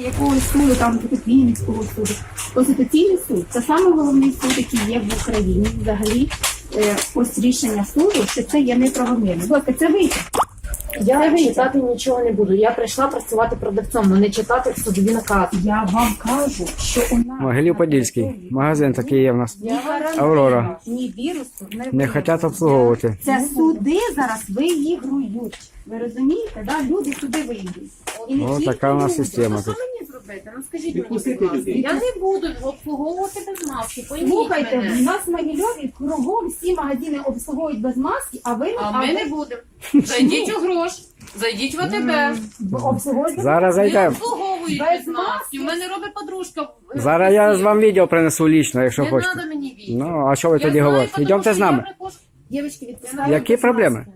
якогось суду, там Вінницького суду. Конституційний суд це саме головний суд, який є в Україні. Взагалі, е, ось рішення суду, що це є неправомірно. Будь це вийти. Я читати нічого не буду. Я прийшла працювати продавцом, не читати судові накази. Я вам кажу, що у нас Могилів Подільський. Магазин такий є в нас. гарантії, Аврора. ні вірусу не, Не хочуть обслуговувати. Це суди зараз виігрують. Ви розумієте? Да? Люди суди виігрують. І не О, тільки така у нас люди. система Що тут. мені зробити? Ну скажіть мені, Відпустити будь ласка. людей. Я не буду обслуговувати без маски. Пойміть Слухайте, мене. у нас в Могильові кругом всі магазини обслуговують без маски, а ви А ми не будемо. Зайдіть у грош, зайдіть в АТБ. ви обслуговуєте. Зараз Не зайдемо. обслуговують Без без маски. У мене робить подружка. в- Зараз я з вам відео принесу лічно, якщо Не хочете. треба мені відео. Ну, а що ви Я тоді знаю, говорите? тому Йдемте що з я нами. приходжу- Дівчатки, відпускають. Які проблеми?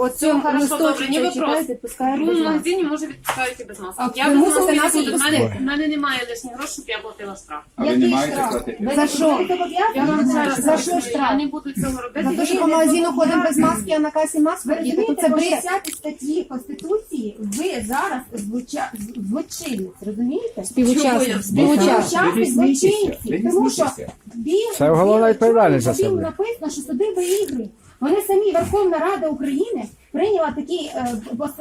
Оцю Хорошо, добре, не вопрос. В без маски. магазині може відпускають і без маски. А Я ви без мусите маски не нас буду. В мене, в мене немає лишніх грошей, щоб я платила штраф. А ви Який не маєте штраф? платити? За що? Я вам зараз За що я штраф? не буду цього робити. За те, що по магазину ходимо без маски, а на касі маску Ви то розумієте, це по бред. 60 статті Конституції ви зараз злоча- злочинець, розумієте? Співучасник. Співучасник злочинці. Тому що смійтеся. Це уголовна відповідальність за себе. написано, що суди виігрують. Вони самі, Верховна Рада України, прийняла такі, е,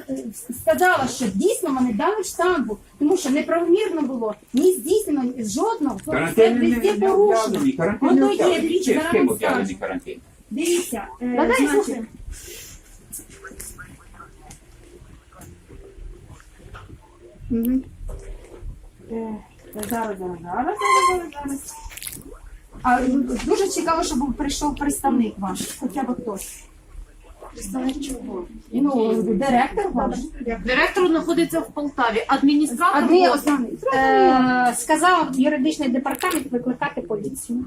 е, сказала, що дійсно вони дали штампу, тому що неправомірно було ні здійснено жодного. Це Карантин везде порушено. карантин Воно не є, Чи зараз? Дивіться, е, значить, зараз, зараз, зараз, зараз, зараз. А ну, дуже цікаво, щоб прийшов представник ваш, хоча б хтось. Представник чого? Ну, директор ваш. Директор знаходиться в Полтаві. Адміністратор. Адмін ось. Е, Сказав юридичний департамент викликати поліцію.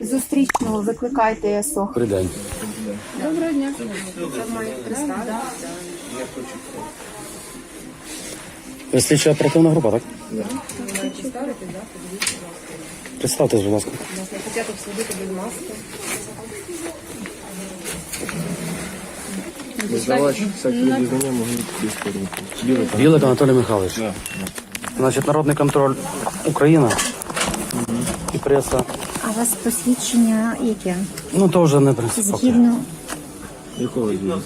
Зустрічного викликайте СОХ. Добрий день. Доброго дня. Ви слідча оперативна група, так? Представтесь, будь ласка. Здавач всякі дізнання можуть бути Білик Анатолій Михайлович. Значить, народний контроль Україна і преса. А у вас посвідчення яке? Ну, то вже не принципово. Згідно Якого діла?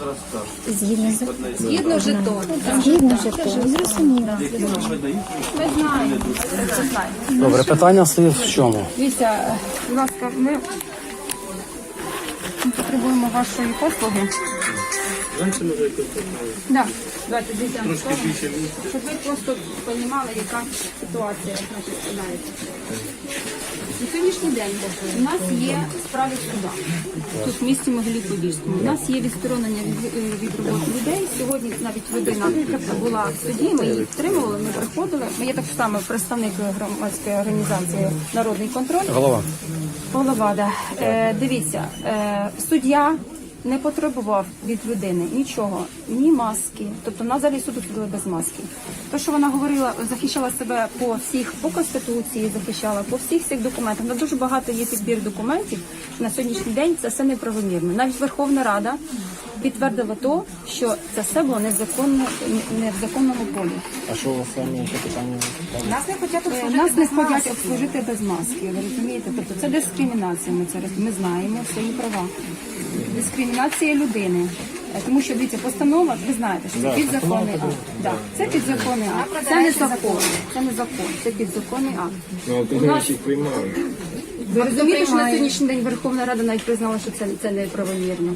згідно з Згідно жетон. згідно жетону. Зрозуміло. Добре, питання стоїть в чому? Дивіться, будь ласка, ми потребуємо вашої послуги. Да, давайте дійдемо. Щоб ви просто розуміли, яка ситуація значить, складається. Сьогоднішній день у нас є справи суда. Тут в місті Могилів-Подільському. У нас є відсторонення від, е, від роботи людей. Сьогодні навіть людина була в суді, ми її підтримували, ми приходили. Ми є так само представник громадської організації Народний контроль. Голова. Голова, да. Е, дивіться, е, суддя не потребував від людини нічого, ні маски. Тобто на залі суду судили без маски. Те, що вона говорила, захищала себе по всіх, по конституції, захищала по всіх цих документах. На дуже багато є підбір документів. На сьогоднішній день це все неправомірно. Навіть Верховна Рада підтвердила то, що це все було незаконно, не в законному полі. А що у вас яке питання? Нас не хочуть нас не хочуть обслужити без маски. Ви розумієте? Тобто це дискримінація. Ми це роз- ми знаємо свої права. Дискримінація людини. Е, Тому що дивіться, постанова, ви знаєте, що це підзаконний акт. Да, це підзаконний акт. Це не закон. Це не закон. Це підзаконний акт. Ну, от вони їх приймають. Ви розумієте, що на сьогоднішній день Верховна Рада навіть признала, що це, це неправомірно.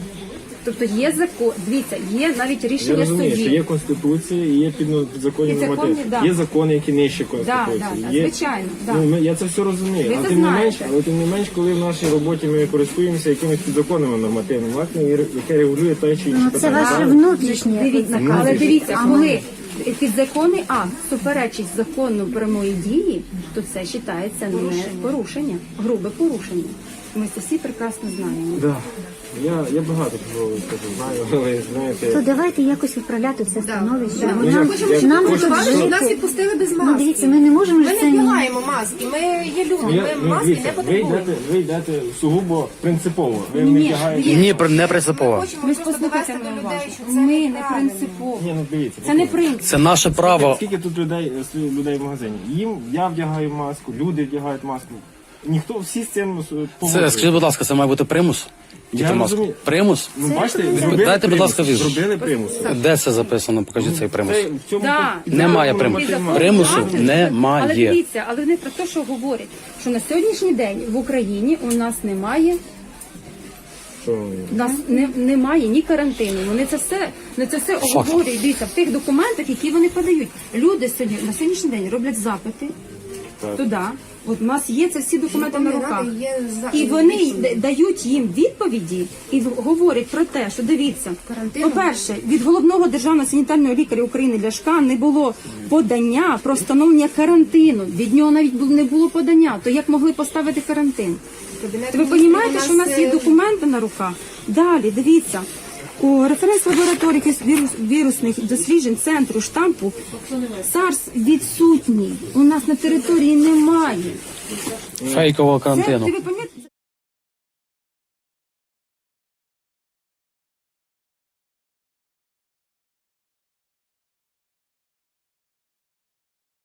Тобто є закон, дивіться, є навіть Я рішення розумію, що судів. є конституція і є підзаконні Підзаконні, нормативи. да. Є закони, які нижче Да, конституції. да, да, Є- звичайно, да. Ну, ми- я це все розумію. Ви але тим не менш, але тим не менш, коли в нашій роботі ми користуємося якимось підзаконними нормативними актами, яке регулює те чи інше Ну, це питання. ваше внутрішнє. Дивіться, але дивіться, коли підзаконний акт суперечить закону прямої дії, то це вважається не порушення, грубе порушення. Ми це всі прекрасно знаємо. Да. Я, я багато чого скажу, знаю, але знаєте. То давайте якось виправляти це становище. Бо Нам, як- нам Хочемо, тут щоб Нас відпустили без маски. Ну дивіться, ми не можемо Ми ж не вдягаємо маски. Ми є люди. Я, Ми ну, маски дивіться, не ви потребуємо. йдете, ви йдете сугубо принципово. Ви не Ні, вдягаєте. Ні, при- не принципово. Хочемо Ви ж просто послухайте довести до мене людей, уважно. що це Ми не неправильно. принципово. Ні, ну дивіться. Це не принцип. Це наше право. Скільки тут людей, е, людей в магазині? Їм я вдягаю маску, люди вдягають маску. Ніхто всі з цим Це, скажіть, будь ласка, це має бути примус? Я Діти маску. розумію. Примус? Ну, бачите, зробили Дайте, будь примус, ласка, візу. Зробили примус. Де це записано? Покажіть цей примус. Це в цьому Да. під- Немає під- примусу. Примусу Але немає. дивіться, але вони про те, що говорять, що на сьогоднішній день в Україні у нас немає. Що? У нас не, немає ні карантину. Вони це все на це все оговорюють. Дивіться, в тих документах, які вони подають. Люди сьогодні на сьогоднішній день роблять запити. Туди. От у нас є це всі документи на руках. Є за- І вони дають їм відповіді і в- говорять про те, що дивіться, по-перше, від головного державного санітарного лікаря України Ляшка не було подання про встановлення карантину. Від нього навіть не було подання. То як могли поставити карантин? Ви розумієте, що у нас є документи на руках? Далі, дивіться. У референс лабораторії вірус, вірусних досліджень центру штампу САРС відсутній. У нас на території немає. Фейкового Це, карантину. ти ви